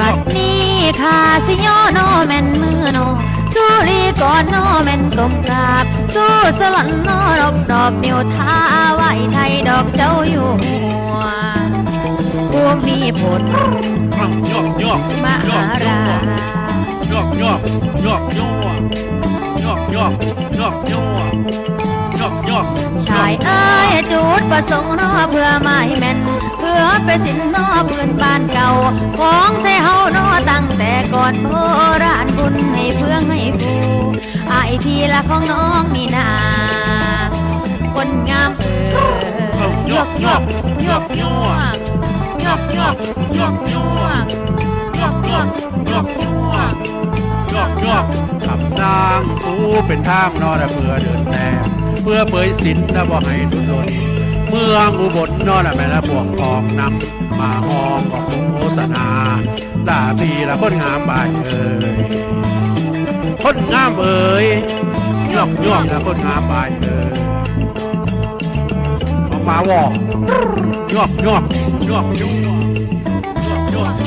บัดนี้ข้าสิยอนอแม่นมือนอสู้รีก่อนนอแม่นกลมกราบสู้สลันนอรบดอกนิ้วท้าไหวไทยดอกเจ้าอยู่หัวผู้มีผลมหารา ยวกยวกยวกยวกยวกยวกยวกยวกยวกยกชายเอ้ยจุดประสงค์นอเพื่อไม่แม่นเพื่อไปสินนอพื้นบ้านเก่า ของไทยเฮานอตั้งแต่ก่อนโบราณบุญให้เพื่องให้ฟูไอายทีละของน้องนี่นาคนงามเออยกยกยกยกยกยกยกยก ยกยกยกยกยวกยวกทำนางกูเป็นทางนอนะเพื่อเดินแต้มเพื่อเผยสินนะบ่ให้ทุรนเมืองอุบลนอนะแม่ละบวกทองนำมาห้องของโฆษณาลาพีละคนงามบายเอ่ยคนงามเอ่ยยวกยวกละคนงามบายเอ่ยออกมาวอกยวกยวกยวกยวกยวกยวก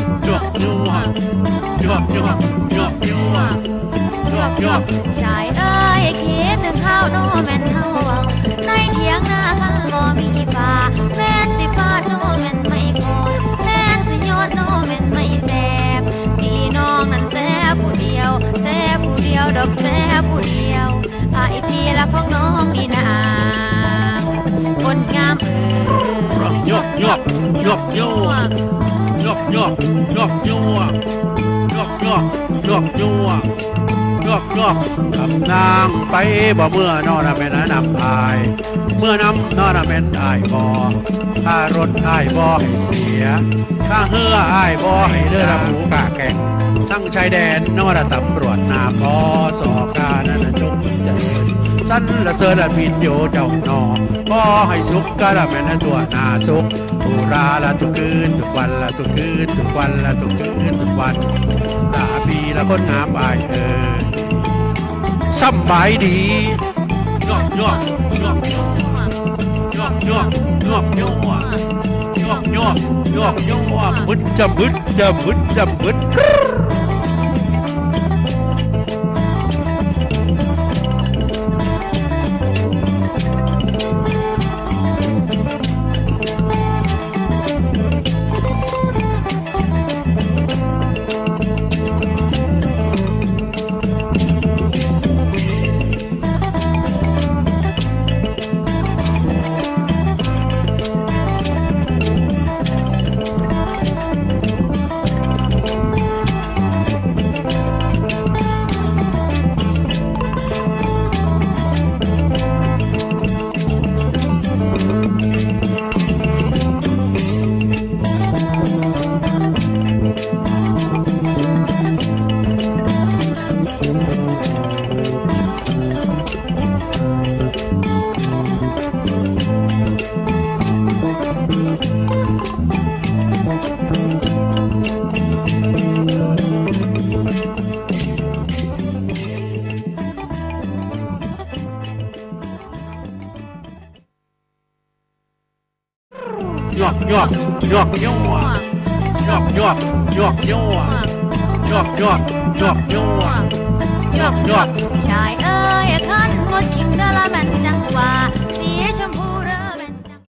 ยวบยวบยวบยวบยวบชายเอ้ยเคิดถึงข้าวโนแมนเฮาในเถียงนาข้างบ่มีฟ้าแม่นสิฟาดโนแมนไม่พอแม่นสิยอดโนแมนไม่แซ่บพี่น้องนั้นแซ่ผู้เดียวแซ่ผู้เดียวดอกแซ่ผู้เดียวไอพี่ละของน้องนี่นาคนงามเออยบยบยบยบ ยกยกยกยัวยกยกยกยัวยกยกกำนางไปบ่เมื่อนอนเป็นนำอาย เมื่อนำนอนเป็นตายบ่ข้ารถอายบ่ให้เสียข้าเฮืออายบ่ให้เลือดหูกะแก่ง ทั้งชายแดนนอดตำรวจนาพอสอกานันจงเจสันละเสริญละพินโยเจ้านอขอให้สุขกะละแม่นตัวนาสุขอุราละทุกคืนทุกวันละทุกคืนทุกวันละทุกคืนทุกวันลาปีละคนงามอายเออสบายดียอกยอกยอกยอกยอกยอกยอก กโยกโยกโยกมึดจะมึดจะมึดจะมึด 哟哟哟哟啊！哟哟哟哟啊！哟哟哟哟啊！哟哟！小矮鹅呀，看我青的蓝满天花。